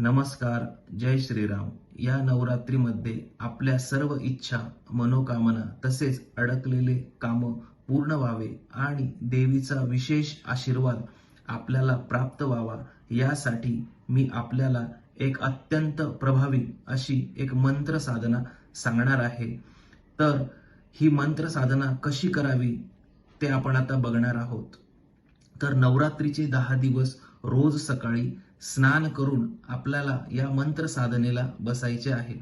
नमस्कार जय श्रीराम. या नवरात्रीमध्ये आपल्या सर्व इच्छा मनोकामना तसेच अडकलेले काम पूर्ण व्हावे आणि देवीचा विशेष आशीर्वाद आपल्याला प्राप्त व्हावा यासाठी मी आपल्याला एक अत्यंत प्रभावी अशी एक मंत्र साधना सांगणार आहे. तर ही मंत्र साधना कशी करावी ते आपण आता बघणार आहोत. तर नवरात्रीचे दहा दिवस रोज सकाळी स्नान करून आपल्याला या मंत्र साधनेला बसायचे आहे.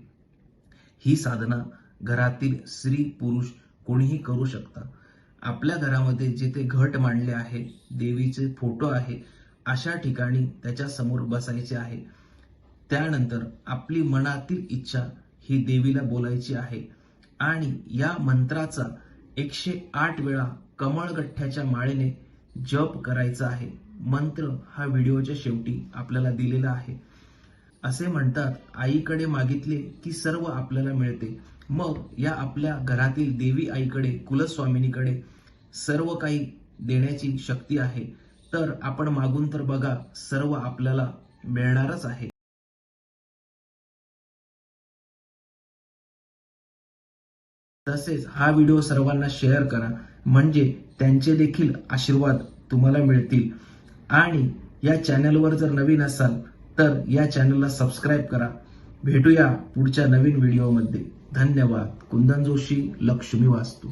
ही साधना घरातील स्त्री पुरुष कोणीही करू शकता. आपल्या घरामध्ये जेथे घट मांडले आहे देवीचे फोटो आहे अशा ठिकाणी त्याच्यासमोर बसायचे आहे. त्यानंतर आपली मनातील इच्छा ही देवीला बोलायची आहे आणि या मंत्राचा एकशे आठ वेळा कमळगठ्ठ्याच्या माळेने जप करायचा आहे. मंत्र हा व्हिडिओच्या शेवटी आपल्याला दिलेला आहे. असे म्हणतात आईकडे मागितले की सर्व आपल्याला मिळते. मग या आपल्या घरातील देवी आईकडे कुलस्वामिनीकडे सर्व काही देण्याची शक्ती आहे. तर आपण मागून तर बघा सर्व आपल्याला मिळणारच आहे. तसेच हा व्हिडिओ सर्वांना शेअर करा. म्हणजे त्यांचे देखील आशीर्वाद तुम्हाला मिळतील. आणि या चॅनलवर जर नवीन असाल तर या चॅनलला सबस्क्राईब करा. भेटूया पुढच्या नवीन व्हिडिओमध्ये. धन्यवाद. कुंदन जोशी लक्ष्मी वास्तू.